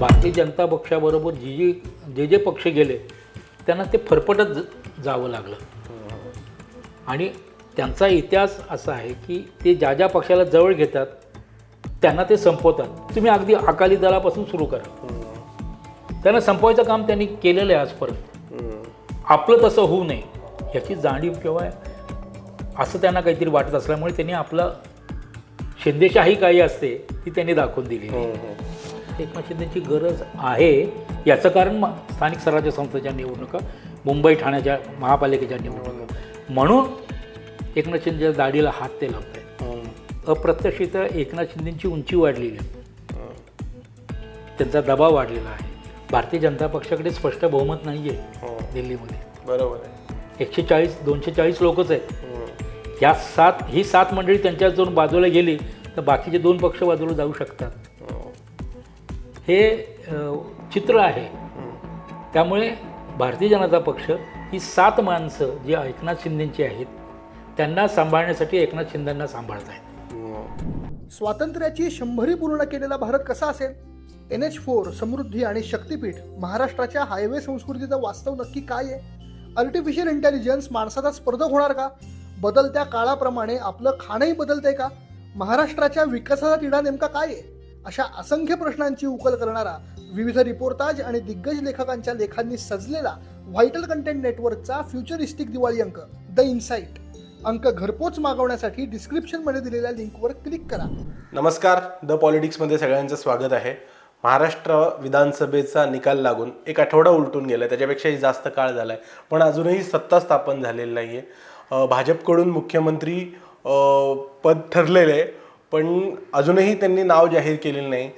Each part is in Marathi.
भारतीय जनता पक्षाबरोबर जी जी जे जे पक्ष गेले त्यांना ते फरफटत जावं लागलं. आणि त्यांचा इतिहास असा आहे की ते ज्या ज्या पक्षाला जवळ घेतात त्यांना ते संपवतात. तुम्ही अगदी अकाली दलापासून सुरू करा. त्यांना संपवायचं काम त्यांनी केलेलं आहे आजपर्यंत. आपलं तसं होऊ नये याची जाणीव किंवा असं त्यांना काहीतरी वाटत असल्यामुळे त्यांनी आपलं शिंदेशाही काही असते ती त्यांनी दाखवून दिली एकनाथ शिंदेची गरज आहे. याचं कारण स्थानिक स्वराज्य संस्थेच्या निवडणुका मुंबई ठाण्याच्या महापालिकेच्या निवडणुका. म्हणून एकनाथ शिंदेच्या दाढीला हात ते लावत आहेत अप्रत्यक्षित एकनाथ शिंदेची उंची वाढलेली आहे. त्यांचा दबाव वाढलेला आहे. भारतीय जनता पक्षाकडे स्पष्ट बहुमत नाही आहे दिल्लीमध्ये. बरोबर आहे. एकशे चाळीस दोनशे चाळीस लोकच आहेत. ह्या सात ही सात मंडळी त्यांच्या जर बाजूला गेली तर बाकीचे दोन पक्ष बाजूला जाऊ शकतात. हे चित्र आहे. त्यामुळे भारतीय जनता पक्ष ही सात माणसं जी एकनाथ शिंदेची आहेत त्यांना सांभाळण्यासाठी एकनाथ शिंदेना सांभाळत आहेत स्वातंत्र्याची शंभरी पूर्ण केलेला भारत कसा असेल? एन एच फोर समृद्धी आणि शक्तीपीठ महाराष्ट्राच्या हायवे संस्कृतीचं वास्तव नक्की काय आहे? आर्टिफिशियल इंटेलिजन्स माणसाचा स्पर्धक होणार का? बदलत्या काळाप्रमाणे आपलं खाणंही बदलतंय का? महाराष्ट्राच्या विकासाचा तिढा नेमका काय आहे? अशा असंख्य प्रश्नांची उकल करणारा विविध रिपोर्टाज आणि दिग्गज लेखकांच्या लेखांनी सजलेला व्हायटल कंटेंट नेटवर्कचा फ्युचरिस्टिक दिवाळी अंक द इन्साइट. अंक घरपोच मागवण्यासाठी डिस्क्रिप्शनमध्ये दिलेल्या लिंकवर क्लिक करा. नमस्कार द पॉलिटिक्समध्ये सगळ्यांचं स्वागत आहे. महाराष्ट्र विधानसभेचा निकाल लागून एक आठवडा उलटून गेला आहे त्याच्यापेक्षाही जास्त काळ झाला आहे पण अजूनही सत्ता स्थापन झालेली नाही आहे भाजपकडून मुख्यमंत्री पद ठरलेलं आहे पण अजूनही त्यांनी नाव जाहीर केलेलं नाही.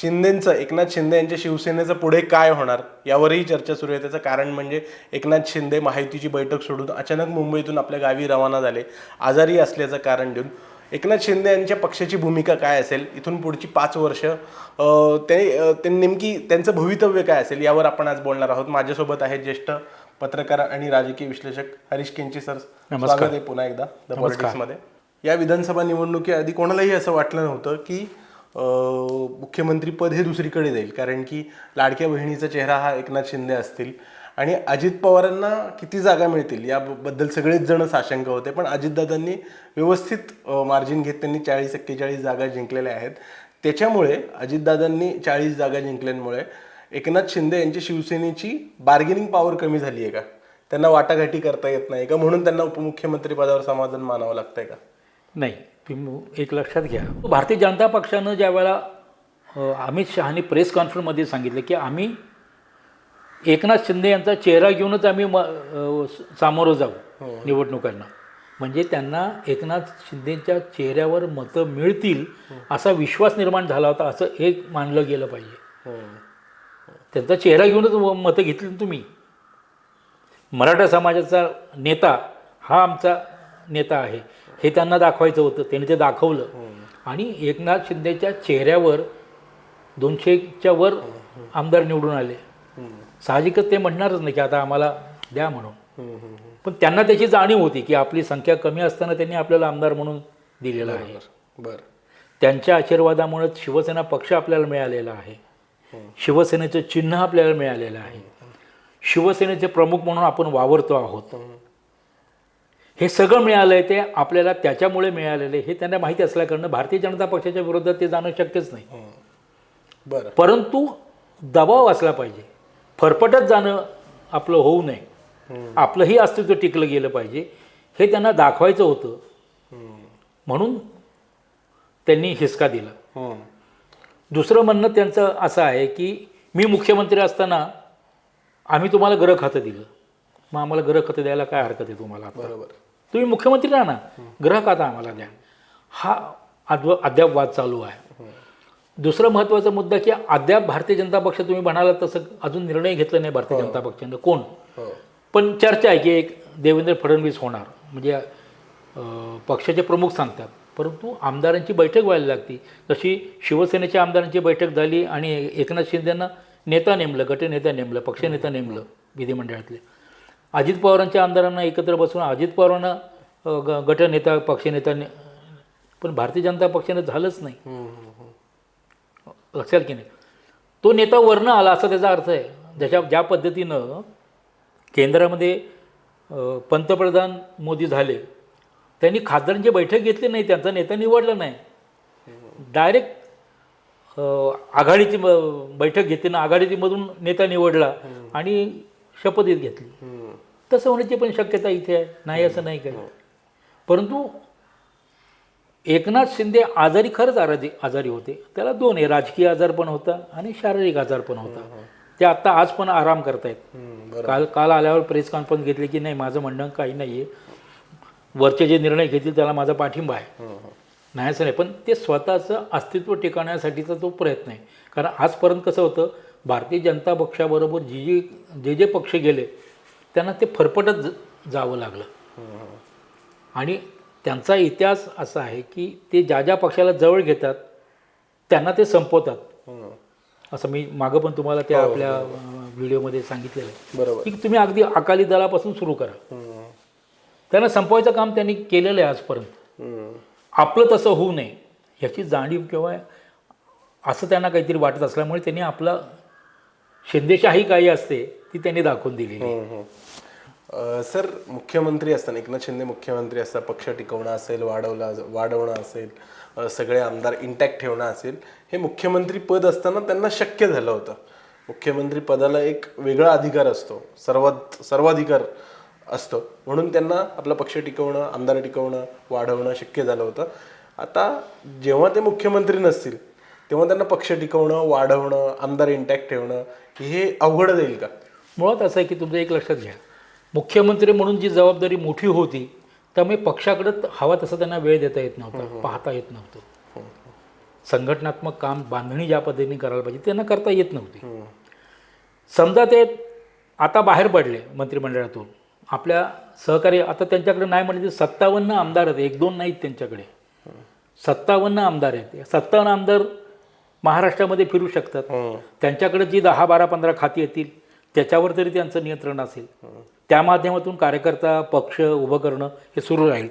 शिंदेंचं एकनाथ शिंदे यांच्या शिवसेनेचं पुढे काय होणार यावरही चर्चा सुरू आहे. त्याचं कारण म्हणजे एकनाथ शिंदे माहितीची बैठक सोडून अचानक मुंबईतून आपल्या गावी रवाना झाले. आजारी असल्याचं कारण देऊन. एकनाथ शिंदे यांच्या पक्षाची भूमिका काय असेल इथून पुढची पाच वर्ष ते नेमकी त्यांचं भवितव्य काय असेल यावर आपण आज बोलणार आहोत. माझ्यासोबत आहेत ज्येष्ठ पत्रकार आणि राजकीय विश्लेषक हरीश केंची सर. स्वागत आहे पुन्हा एकदा द पॉलिटिक्समध्ये या विधानसभा निवडणुकीआधी कोणालाही असं वाटलं नव्हतं की मुख्यमंत्रीपद हे दुसरीकडे जाईल. कारण की लाडक्या बहिणीचा चेहरा हा एकनाथ शिंदे असतील. आणि अजित पवारांना किती जागा मिळतील याबद्दल सगळेच जण साशंक होते. पण अजितदादांनी व्यवस्थित मार्जिन घेत त्यांनी चाळीस एक्केचाळीस जागा जिंकलेल्या आहेत. त्याच्यामुळे अजितदादांनी चाळीस जागा जिंकल्यामुळे एकनाथ शिंदे यांची शिवसेनेची बार्गेनिंग पॉवर कमी झाली आहे का? त्यांना वाटाघाटी करता येत नाही का? म्हणून त्यांना उपमुख्यमंत्री पदावर समाधान मानावं लागतंय का? नाही तुम्ही एक लक्षात घ्या. भारतीय जनता पक्षानं ज्या वेळा अ, अमित शहानी प्रेस कॉन्फरन्समध्ये सांगितलं की आम्ही एकनाथ शिंदे यांचा चेहरा घेऊनच आम्ही सामोरं जाऊ निवडणुकांना. म्हणजे त्यांना एकनाथ शिंदेच्या चेहऱ्यावर मतं मिळतील असा विश्वास निर्माण झाला होता असं एक मानलं गेलं पाहिजे. त्यांचा चेहरा घेऊनच मतं घेतली तुम्ही. मराठा समाजाचा नेता हा आमचा नेता आहे. हे त्यांना दाखवायचं होतं त्यांनी ते दाखवलं. आणि एकनाथ शिंदेच्या चेहऱ्यावर दोनशेच्या वर आमदार निवडून आले. साहजिकच ते म्हणणारच नाही की आता आम्हाला द्या म्हणून. पण त्यांना त्याची जाणीव होती की आपली संख्या कमी असताना त्यांनी आपल्याला आमदार म्हणून दिलेला आहे. बरं त्यांच्या आशीर्वादामुळे शिवसेना पक्ष आपल्याला मिळालेला आहे. शिवसेनेचं चिन्ह आपल्याला मिळालेलं आहे. शिवसेनेचे प्रमुख म्हणून आपण वावरतो आहोत. हे सगळं मिळालं आहे ते आपल्याला त्याच्यामुळे मिळालेलं आहे हे त्यांना माहिती असल्याकारणे भारतीय जनता पक्षाच्या विरोधात ते जाणं शक्यच नाही. बरं. परंतु दबाव असला पाहिजे. फरफटत जाणं आपलं होऊ नये. आपलंही अस्तित्व टिकलं गेलं पाहिजे. हे त्यांना दाखवायचं होतं. म्हणून त्यांनी हिसका दिला. दुसरं म्हणणं त्यांचं असं आहे की मी मुख्यमंत्री असताना आम्ही तुम्हाला गृह खातं दिलं. मग आम्हाला गृह खातं द्यायला काय हरकत आहे तुम्हाला? बरोबर. तुम्ही मुख्यमंत्री राहा ना. गृह खाता आम्हाला द्या. हा अद्व अद्याप वाद चालू आहे. दुसरा महत्त्वाचा मुद्दा की अद्याप भारतीय जनता पक्ष तुम्ही म्हणाला तसं अजून निर्णय घेतला नाही भारतीय जनता पक्षानं. कोण? हो. पण चर्चा आहे की एक देवेंद्र फडणवीस होणार. म्हणजे पक्षाचे प्रमुख सांगतात. परंतु आमदारांची बैठक व्हायला लागती. जशी शिवसेनेच्या आमदारांची बैठक झाली आणि एकनाथ शिंदेनं नेता नेमलं गटनेता नेमलं पक्षनेता नेमलं विधिमंडळातले. अजित पवारांच्या आमदारांना एकत्र बसून अजित पवारांना ग गटनेता पक्षनेता ने पण भारतीय जनता पक्षानं झालंच नाही. लक्षात की नाही? तो नेता वरनं आला असा त्याचा अर्थ आहे. ज्याच्या ज्या पद्धतीनं केंद्रामध्ये पंतप्रधान मोदी झाले त्यांनी खासदारांची बैठक घेतली नाही त्यांचा नेता निवडला नाही. डायरेक्ट आघाडीची बैठक घेतली ना आघाडीमधून नेता निवडला आणि शपथीत घेतली. तसं होण्याची पण शक्यता इथे आहे. नाही असं नाही काही. परंतु एकनाथ शिंदे आजारी खरंच आजारी आजारी होते. त्याला दोन आहे. राजकीय आजार पण होता आणि शारीरिक आजार पण होता. ते आत्ता आज पण आराम करतायत. काल काल आल्यावर प्रेस कॉन्फरन्स घेतली की नाही माझं म्हणणं काही नाही आहे वरचे जे निर्णय घेतील त्याला माझा पाठिंबा आहे. नाही असं नाही. पण ते स्वतःचं अस्तित्व टिकवण्यासाठीचा तो प्रयत्न आहे. कारण आजपर्यंत कसं होतं भारतीय जनता पक्षाबरोबर जी जी जे जे पक्ष गेले त्यांना ते फरफटत जावं लागलं. आणि त्यांचा इतिहास असा आहे की ते ज्या ज्या पक्षाला जवळ घेतात त्यांना ते संपवतात. असं मी मागं पण तुम्हाला त्या आपल्या अं, व्हिडिओमध्ये सांगितलेलं आहे. बरोबर. की तुम्ही अगदी अकाली दलापासून सुरू करा. त्यांना संपवायचं काम त्यांनी केलेलं आहे आजपर्यंत. आपलं तसं होऊ नये. ह्याची जाणीव किंवा असं त्यांना काहीतरी वाटत असल्यामुळे त्यांनी आपला शिंदेशाही काही असते ती त्यांनी दाखवून दिलेली सर मुख्यमंत्री असताना एकनाथ शिंदे मुख्यमंत्री असता पक्ष टिकवणं असेल वाढवला वाढवणं असेल सगळे आमदार इंटॅक्ट ठेवणं असेल हे मुख्यमंत्री पद असताना त्यांना शक्य झालं होतं. मुख्यमंत्री पदाला एक वेगळा अधिकार असतो सर्वात सर्वाधिकार असतो. म्हणून त्यांना आपला पक्ष टिकवणं आमदार टिकवणं वाढवणं शक्य झालं होतं. आता जेव्हा ते मुख्यमंत्री नसतील तेव्हा त्यांना पक्ष टिकवणं वाढवणं आमदार इंटॅक्ट ठेवणं हे अवघड जाईल का? मुळात असं आहे की तुमचं एक लक्षात घ्या. मुख्यमंत्री म्हणून जी जबाबदारी मोठी होती त्यामुळे पक्षाकडे हवा तसा त्यांना वेळ देता येत नव्हता पाहता येत नव्हतं. संघटनात्मक काम बांधणी ज्या पद्धतीने करायला पाहिजे त्यांना करता येत नव्हती. समजा ते आता बाहेर पडले मंत्रिमंडळातून आपल्या सहकारी आता त्यांच्याकडे नाही म्हणजे सत्तावन्न आमदार आहेत एक दोन नाहीत त्यांच्याकडे. सत्तावन्न आमदार आहेत. सत्तावन्न आमदार महाराष्ट्रामध्ये फिरू शकतात. त्यांच्याकडे जी दहा बारा पंधरा खाती येतील त्याच्यावर तरी त्यांचं नियंत्रण असेल. त्या माध्यमातून कार्यकर्ता पक्ष उभं करणं हे सुरू राहील.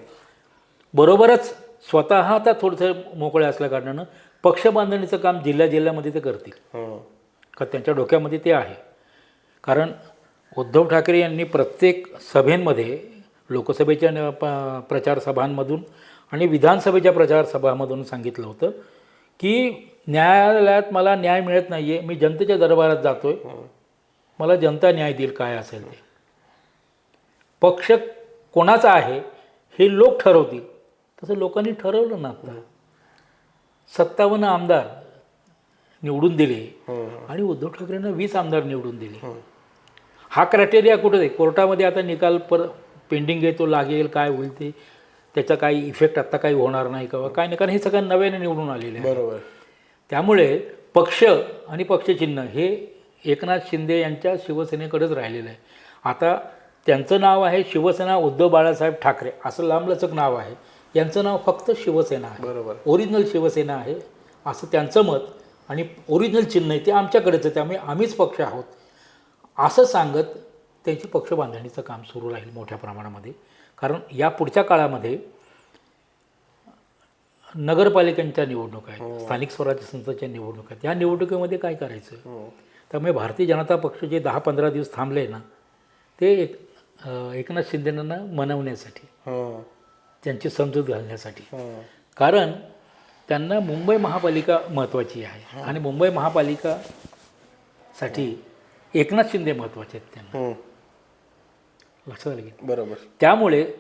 बरोबरच स्वतः आता थोडंसं मोकळे असल्या कारणानं पक्ष बांधणीचं काम जिल्ह्या जिल्ह्यामध्ये ते करतील. हम्म. का त्यांच्या डोक्यामध्ये ते आहे. कारण उद्धव ठाकरे यांनी प्रत्येक सभेमध्ये लोकसभेच्या न- प- प्रचार सभांमधून आणि विधानसभेच्या प्रचार सभामधून सांगितलं होतं की न्यायालयात मला न्याय मिळत नाही आहे मी जनतेच्या दरबारात जातो आहे मला जनता न्याय देईल काय असेल ते. पक्ष कोणाचा आहे हे लोक ठरवतील. तसं लोकांनी ठरवलं ना आता सत्तावन्न आमदार निवडून दिले हम्म. आणि उद्धव ठाकरेंना वीस आमदार निवडून दिले. हा. क्रायटेरिया कुठं आहे कोर्टामध्ये आता निकाल पर पेंडिंग आहे तो लागेल काय होईल ते. त्याचा काही इफेक्ट आत्ता काही होणार नाही किंवा काय नाही. कारण हे सगळं नव्याने निवडून आलेले आहे बरोबर. त्यामुळे पक्ष आणि पक्षचिन्ह हे एकनाथ शिंदे यांच्या शिवसेनेकडेच राहिलेलं आहे. आता त्यांचं नाव आहे शिवसेना उद्धव बाळासाहेब ठाकरे असं लांबलचक नाव आहे. यांचं नाव फक्त शिवसेना आहे. बरोबर. ओरिजिनल शिवसेना आहे असं त्यांचं मत. आणि ओरिजिनल चिन्ह आहे ते आमच्याकडेच आहे त्यामुळे आम्हीच पक्ष आहोत. असं सांगत त्यांची पक्ष बांधणीचं काम सुरू राहील मोठ्या प्रमाणामध्ये. कारण या पुढच्या काळामध्ये नगरपालिकांच्या निवडणुका आहेत स्थानिक स्वराज्य संस्थांच्या निवडणुका आहेत. या निवडणुकीमध्ये काय करायचं? त्यामुळे भारतीय जनता पक्ष जे दहा पंधरा दिवस थांबले ना ते एक एकनाथ शिंदेंना मनवण्यासाठी. हम्म. त्यांची समजूत घालण्यासाठी. हम्म. कारण त्यांना मुंबई महापालिका महत्त्वाची आहे. आणि मुंबई महापालिकासाठी एकनाथ शिंदे महत्त्वाचे आहेत त्यांना. लक्षात आलं की बरोबर. त्यामुळे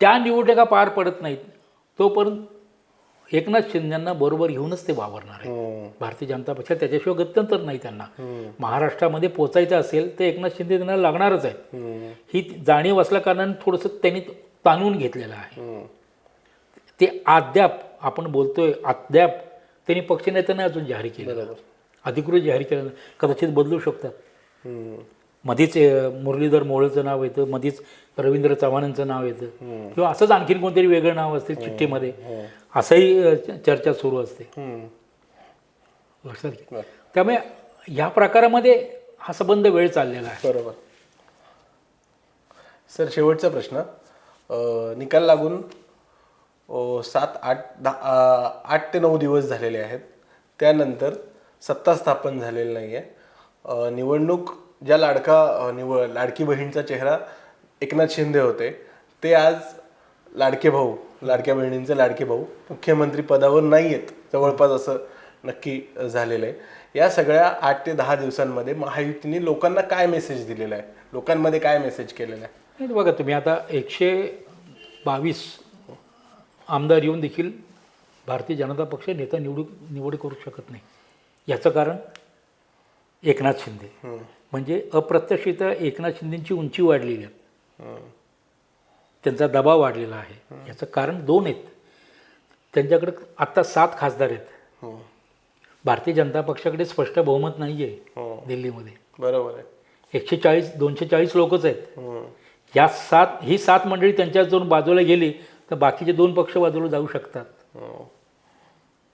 त्या निवडणुका पार पडत नाहीत. तोपर्यंत एकनाथ शिंदेंना बरोबर घेऊनच ते वावरणार आहे हम्म. भारतीय जनता पक्ष त्याच्याशिवाय गत्यंतर नाही त्यांना हम्म. महाराष्ट्रामध्ये पोचायचं असेल तर एकनाथ शिंदे त्यांना लागणारच आहेत हम्म. ही जाणीव असल्या कारणाने थोडंसं त्यांनी ताणून घेतलेलं आहे. ते अद्याप आपण बोलतोय अद्याप त्यांनी पक्षनेत्यांना अजून जाहीर केलं अधिकृत जाहीर केलं. कदाचित बदलू शकतात. मध्येच मुरलीधर मोहोळचं नाव येतं मध्येच रवींद्र चव्हाणांचं नाव येतं किंवा असंच आणखीन कोणतरी वेगळं नाव असते चिठ्ठीमध्ये असंही चर्चा सुरू असते. लक्षात घ्या. त्यामुळे ह्या प्रकारामध्ये हा संबंध वेळ चाललेला आहे. बरोबर. सर शेवटचा प्रश्न. निकाल लागून सात आठ दहा आठ ते नऊ दिवस झालेले आहेत. त्यानंतर सत्ता स्थापन झालेली नाही आहे निवडणूक ज्या लाडका अ, निवड लाडकी बहीणचा चेहरा एकनाथ शिंदे होते ते आज लाडके भाऊ लाडक्या बहिणींचे लाडके भाऊ. मुख्यमंत्री पदावर नाही आहेत जवळपास असं नक्की झालेलं आहे. या सगळ्या आठ ते दहा दिवसांमध्ये महायुतीने लोकांना काय मेसेज दिलेला आहे? लोकांमध्ये काय मेसेज केलेला आहे? बघा तुम्ही आता एकशे बावीस आमदार येऊन देखील भारतीय जनता पक्ष नेता निवडू निवड करू शकत नाही. याचं कारण एकनाथ शिंदे. म्हणजे अप्रत्यक्षित एकनाथ शिंदेची उंची वाढलेली आहे. त्यांचा दबाव वाढलेला आहे. याचं कारण दोन आहेत. त्यांच्याकडे आत्ता सात खासदार आहेत. भारतीय जनता पक्षाकडे स्पष्ट बहुमत नाही आहे दिल्लीमध्ये. बरोबर आहे. एकशे चाळीस दोनशे चाळीस लोकच आहेत. या सात ही सात मंडळी त्यांच्या जर बाजूला गेली तर बाकीचे दोन पक्ष बाजूला जाऊ शकतात.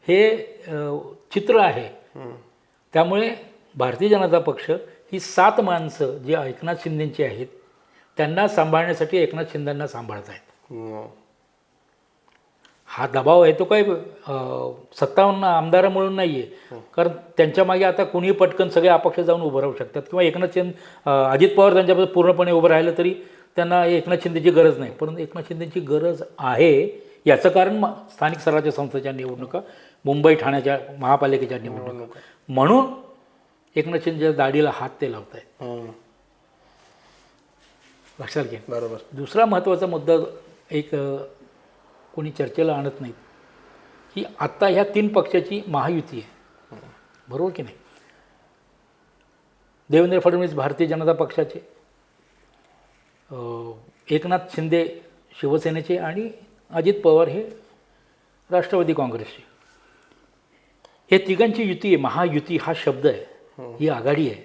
हे. अ, चित्र आहे. त्यामुळे भारतीय जनता पक्ष ही सात माणसं जी एकनाथ शिंदेची आहेत त्यांना सांभाळण्यासाठी एकनाथ शिंदेंना सांभाळत आहेत. हम्म. हा दबाव आहे तो अ, सत्तावन्न आमदारामुळे नाही आहे कारण त्यांच्या मागे आता कुणीही पटकन सगळे अपक्ष जाऊन उभं राहू शकतात. किंवा एकनाथ शिंदे अजित पवार त्यांच्याबद्दल पूर्णपणे उभं राहिलं तरी त्यांना एकनाथ शिंदेची गरज नाही. परंतु एकनाथ शिंदेची गरज आहे याचं कारण स्थानिक स्वराज्य संस्थेच्या निवडणुका मुंबई ठाण्याच्या महापालिकेच्या निवडणुका. म्हणून एकनाथ शिंदेच्या दाढीला हात ते लावत आहेत हम्म. लक्षात घ्या. बरोबर. दुसरा महत्त्वाचा मुद्दा एक कोणी चर्चेला आणत नाहीत की आत्ता ह्या तीन पक्षाची महायुती आहे. बरोबर की नाही? देवेंद्र फडणवीस भारतीय जनता पक्षाचे एकनाथ शिंदे शिवसेनेचे आणि अजित पवार हे राष्ट्रवादी काँग्रेसचे. हे तिघांची युती आहे. महायुती हा शब्द आहे. ही आघाडी आहे.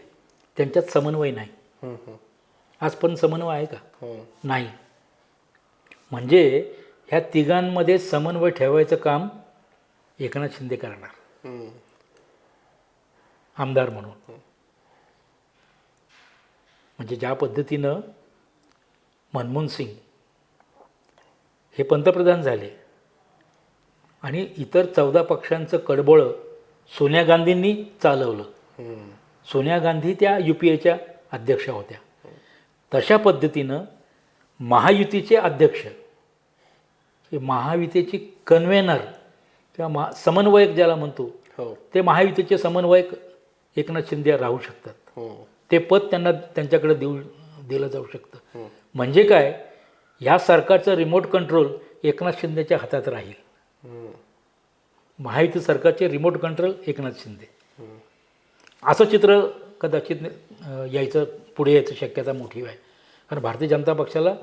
त्यांच्यात समन्वय नाही. हम्म. आजपर्यंत समन्वय आहे का हम्म. नाही म्हणजे ह्या तिघांमध्ये समन्वय ठेवायचं काम एकनाथ शिंदे करणार. आमदार म्हणून म्हणजे ज्या पद्धतीनं मनमोहन सिंग हे पंतप्रधान झाले आणि इतर चौदा पक्षांचं कडबोळं सोनिया गांधींनी चालवलं. सोनिया गांधी त्या यू पी एच्या अध्यक्षा होत्या तशा पद्धतीनं महायुतीचे अध्यक्ष हे महायुतीची कन्व्हेनर किंवा महा समन्वयक ज्याला म्हणतो हो. ते महायुतीचे समन्वयक एकनाथ शिंदे राहू शकतात. हम्म. ते पद त्यांना त्यांच्याकडे देऊ दिलं जाऊ शकतं. म्हणजे काय? ह्या सरकारचं रिमोट कंट्रोल एकनाथ शिंदेच्या हातात राहील. महायुती सरकारचे रिमोट कंट्रोल एकनाथ शिंदे. असं चित्र कदाचित यायचं पुढे यायचं शक्यता मोठी आहे कारण भारतीय जनता पक्षाला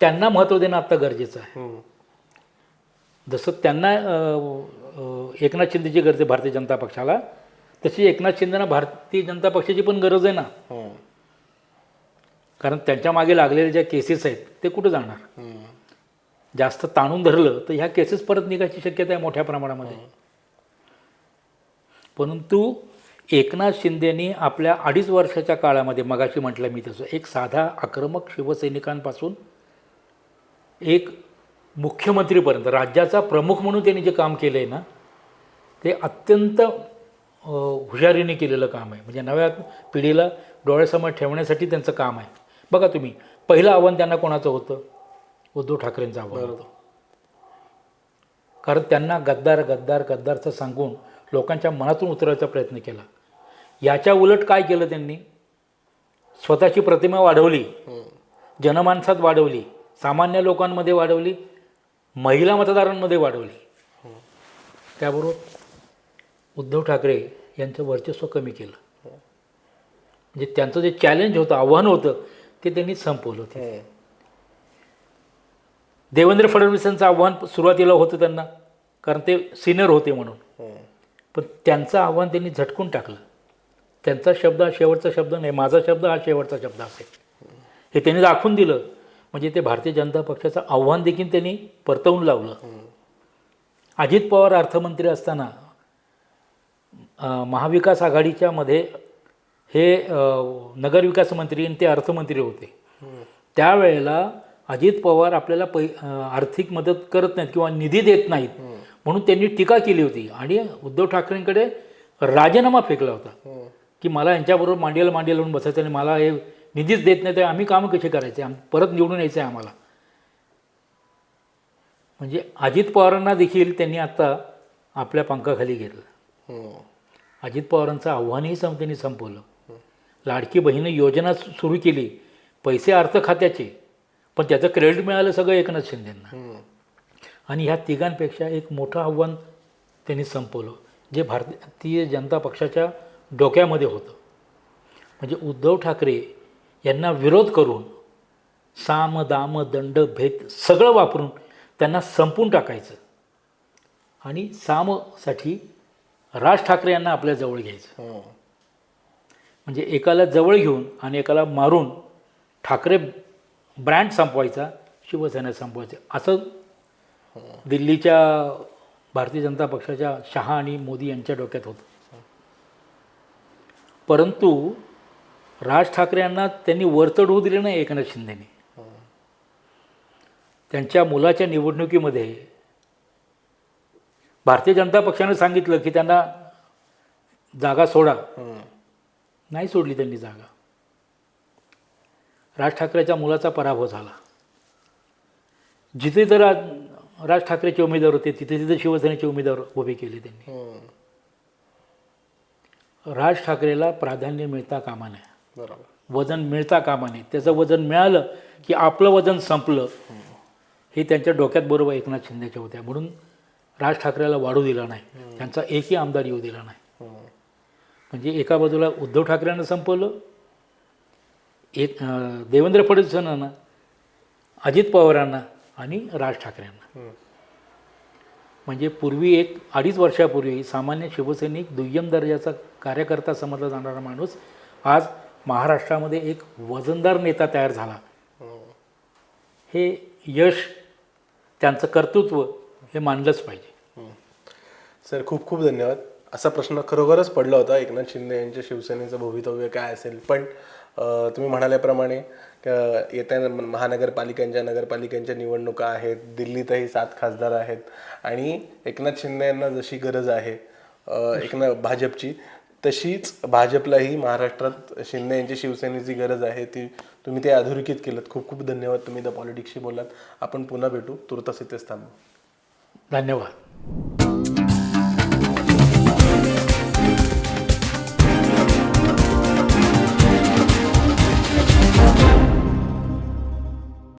त्यांना महत्त्व देणं आत्ता गरजेचं आहे. जसं त्यांना एकनाथ शिंदेची गरज आहे भारतीय जनता पक्षाला तशी एकनाथ शिंदेना भारतीय जनता पक्षाची पण गरज आहे ना. कारण त्यांच्या मागे लागलेले ज्या केसेस आहेत ते कुठं जाणार. जास्त ताणून धरलं तर ह्या केसेस परत निघायची शक्यता आहे मोठ्या प्रमाणामध्ये परंतु एकनाथ शिंदेनी आपल्या अडीच वर्षाच्या काळामध्ये मगाशी म्हटलं मी तसं एक साधा आक्रमक शिवसैनिकांपासून एक मुख्यमंत्रीपर्यंत राज्याचा प्रमुख म्हणून त्यांनी जे काम केलं आहे ना ते अत्यंत हुशारीने केलेलं काम आहे. म्हणजे नव्या पिढीला डोळ्यासमोर ठेवण्यासाठी त्यांचं काम आहे. बघा तुम्ही पहिलं आव्हान त्यांना कोणाचं होतं? उद्धव ठाकरेंचं आव्हान होतं. कारण त्यांना गद्दार गद्दार गद्दारचं सांगून लोकांच्या मनातून उतरायचा प्रयत्न केला. याच्या उलट काय केलं त्यांनी? स्वतःची प्रतिमा वाढवली. जनमानसात वाढवली. सामान्य लोकांमध्ये वाढवली. महिला मतदारांमध्ये वाढवली. त्याबरोबर उद्धव ठाकरे यांचं वर्चस्व कमी केलं. म्हणजे त्यांचं जे चॅलेंज होतं आव्हान होतं ते त्यांनी संपवलं होतं. देवेंद्र फडणवीसांचं आव्हान सुरुवातीला होतं त्यांना. कारण ते सिनियर होते म्हणून. पण त्यांचं आव्हान त्यांनी झटकून टाकलं. त्यांचा शब्द हा शेवटचा शब्द नाही माझा शब्द हा शेवटचा शब्द असेल. हे त्यांनी दाखवून दिलं. म्हणजे ते भारतीय जनता पक्षाचं आव्हान देखील त्यांनी परतवून लावलं. अजित पवार अर्थमंत्री असताना महाविकास आघाडीच्या मध्ये हे नगरविकास मंत्री आणि ते अर्थमंत्री होते. त्यावेळेला अजित पवार आपल्याला पै आर्थिक मदत करत नाहीत किंवा निधी देत नाहीत म्हणून त्यांनी टीका केली होती. आणि उद्धव ठाकरेंकडे राजीनामा फेकला होता. की मला यांच्याबरोबर मांडीला मांडी लावून बसायचं आणि मला हे निधीच देत नाही तर आम्ही कामं कशी करायचे? आम परत निवडून यायचं आहे आम्हाला. म्हणजे अजित पवारांना देखील त्यांनी आत्ता आपल्या पंखाखाली घेतलं. हम्म. अजित पवारांचं आव्हानही सम त्यांनी संपवलं. लाडकी बहीण योजना सुरू केली. पैसे अर्थ खात्याचे. पण त्याचं क्रेडिट मिळालं सगळं एकनाथ शिंदेंना. हम्म. आणि ह्या तिघांपेक्षा एक मोठं आव्हान त्यांनी संपवलं. जे भारतीय जनता पक्षाच्या डोक्यामध्ये होतं. म्हणजे उद्धव ठाकरे यांना विरोध करून साम दाम दंड भेद सगळं वापरून त्यांना संपून टाकायचं आणि सामसाठी राज ठाकरे यांना आपल्या जवळ घ्यायचं. हम्म. म्हणजे एकाला जवळ घेऊन आणि एकाला मारून ठाकरे ब्रँड संपवायचा शिवसेना संपवायचा असं दिल्लीच्या भारतीय जनता पक्षाच्या शहा आणि मोदी यांच्या डोक्यात होतं. परंतु राज ठाकरे यांना त्यांनी वरचढ होऊ दिले नाही एकनाथ शिंदेने. त्यांच्या मुलाच्या निवडणुकीमध्ये भारतीय जनता पक्षाने सांगितलं की त्यांना जागा सोडा. हम्म. नाही सोडली त्यांनी जागा. राज ठाकरेच्या मुलाचा पराभव झाला. जिथे तर राज ठाकरेचे उमेदवार होते तिथे तिथे शिवसेनेचे उमेदवार उभे केले त्यांनी. हम्म. राज ठाकरेला प्राधान्य मिळता कामा नये. बरोबर. वजन मिळता कामा नये. त्याचं वजन मिळालं की आपलं वजन संपलं हे त्यांच्या डोक्यात बरोबर एकनाथ शिंदेच्या होत्या. म्हणून राज ठाकरेला वाढू दिला नाही. त्यांचा एकही आमदार येऊ दिला नाही. म्हणजे एका बाजूला उद्धव ठाकरेंना संपवलं एक देवेंद्र फडणवीसांना अजित पवारांना आणि राज ठाकरेंना. म्हणजे पूर्वी एक अडीच वर्षापूर्वी सामान्य शिवसैनिक दुय्यम दर्जाचा कार्यकर्ता समजला जाणारा माणूस आज महाराष्ट्रामध्ये एक वजनदार नेता तयार झाला. हे. यश त्यांचं कर्तृत्व हे मानलंच पाहिजे. सर खूप खूप धन्यवाद. असा प्रश्न खरोखरच पडला होता एकनाथ शिंदे यांच्या शिवसेनेचं भवितव्य काय असेल? पण तुम्ही म्हणाल्याप्रमाणे येत्या महानगरपालिकांच्या नगरपालिकांच्या निवडणुका आहेत दिल्लीतही सात खासदार आहेत आणि एकनाथ शिंदे यांना जशी गरज आहे एकनाथ भाजपची तशीच भाजपलाही महाराष्ट्रात शिंदे यांची शिवसेनेची गरज आहे ती तुम्ही ते अधोरेखित केलं खूप खूप धन्यवाद तुम्ही द पॉलिटिक्सशी बोललात. आपण पुन्हा भेटू. तुर्तास इथेच थांबू. धन्यवाद.